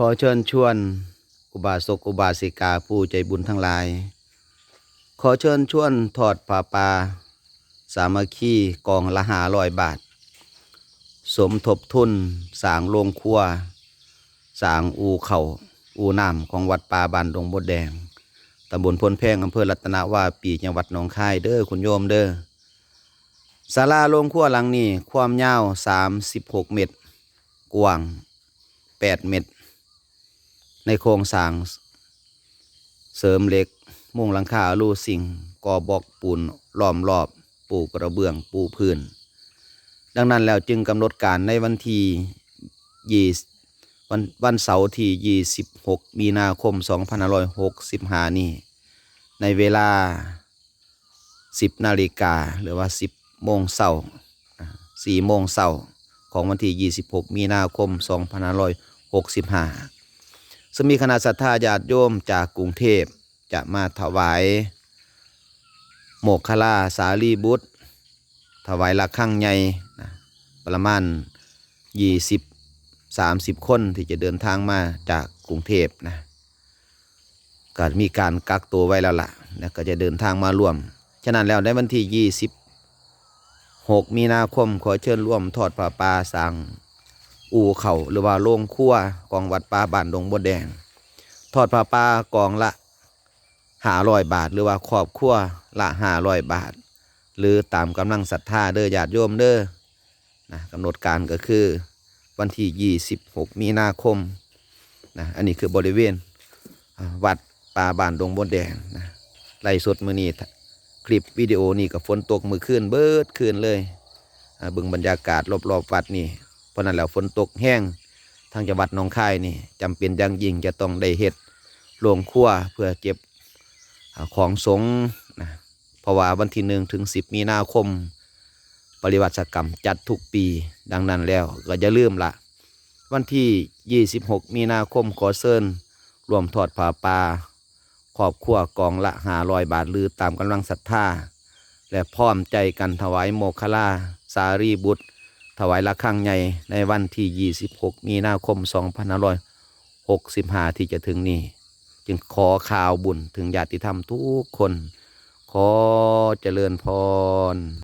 ขอเชิญชวน อุบาสกอุบาสิกาผู้ใจบุญทั้งหลาย ขอเชิญชวนทอดผ้าป่าสามัคคีกองละหาร้อยบาท สมทบทุนสางโรงครัวสางอูเขา่าอูน้ำของวัดป่าบานดงบดแดงตำบลพลแพงอำเภอรัตนาวาปีจังหวัดหนองคายเด้อคุณโยมเด้อศาลาโรงครัวหลังนี้ความยาว 36 เมตร กว้าง 8 เมตร ในโครงสร้าง เสริมเหล็ก มุงหลังคาลู่สิงก่อบอกปูนล้อมรอบ ปูกระเบื้องปูพื้น ดังนั้นแล้วจึงกำหนดการในวันที่ยี่วันวันเสาร์ที่ 26 มีนาคม 2565 นี้ ในเวลา 10 นาฬิกาหรือว่า 10 โมงเสาร์4โมงเสาร์ของวันที่ 26 มีนาคม 2565 ซึ่งมีคณะศรัทธาญาติโยมจากกรุงเทพจะมาถวาย โมกขลาสาลีบุตร ถวายละครั้งใหญ่นะประมาณ 20 30 คนที่จะเดินทางมาจากกรุงเทพนะก็มีการกักตัวไว้แล้วล่ะแล้วก็จะเดินทางมาร่วม ฉะนั้นแล้วในวันที่ 26 มีนาคมขอเชิญร่วมทอดผ้าป่าสั่ง อู่เขาหรือว่าโรงครัวกองวัดป่าบ้านดงบดแดง ทอดผ้าป่ากองละหาร้อยบาท หรือว่าครอบครัวละห้าร้อยบาท หรือตามกำลังศรัทธาเด้อญาติโยมเด้อนะกำหนดการก็คือวันที่ 26 มีนาคมนะอันนี้คือบริเวณวัดป่าบ้านดงบดแดงนะไล่สดมือนี้คลิปวิดีโอนี่กับฝนตกมือคืนเบิดคืนเลยเบิ่งบรรยากาศรอบๆวัดนี่ ราะนั้นแล้วฝนตกแห้งทางจังหวัดหนองคายนี่จำเป็นอย่างยิ่งจะต้องได้เฮ็ดโรงครัวเพื่อเก็บของสงฆ์นะเพราะว่าวันที่หนึ่งถึงสิบมีนาคม ปริวัติกรรมจัดทุกปีดังนั้นแล้วก็จะลืมละวันที่ 26 มีนาคมขอเชิญรวมทอดผ้าป่าครอบครัวกองละหาลอยบาทหรือตามกำลังศรัทธา และพร้อมใจกันถวายโมคลา สารีบุตร ถวายระฆังใหญ่ในวันที่ 26 มีนาคม 2565 ที่จะถึงนี้ จึงขอข่าวบุญถึงญาติธรรมทุกคน ขอเจริญพร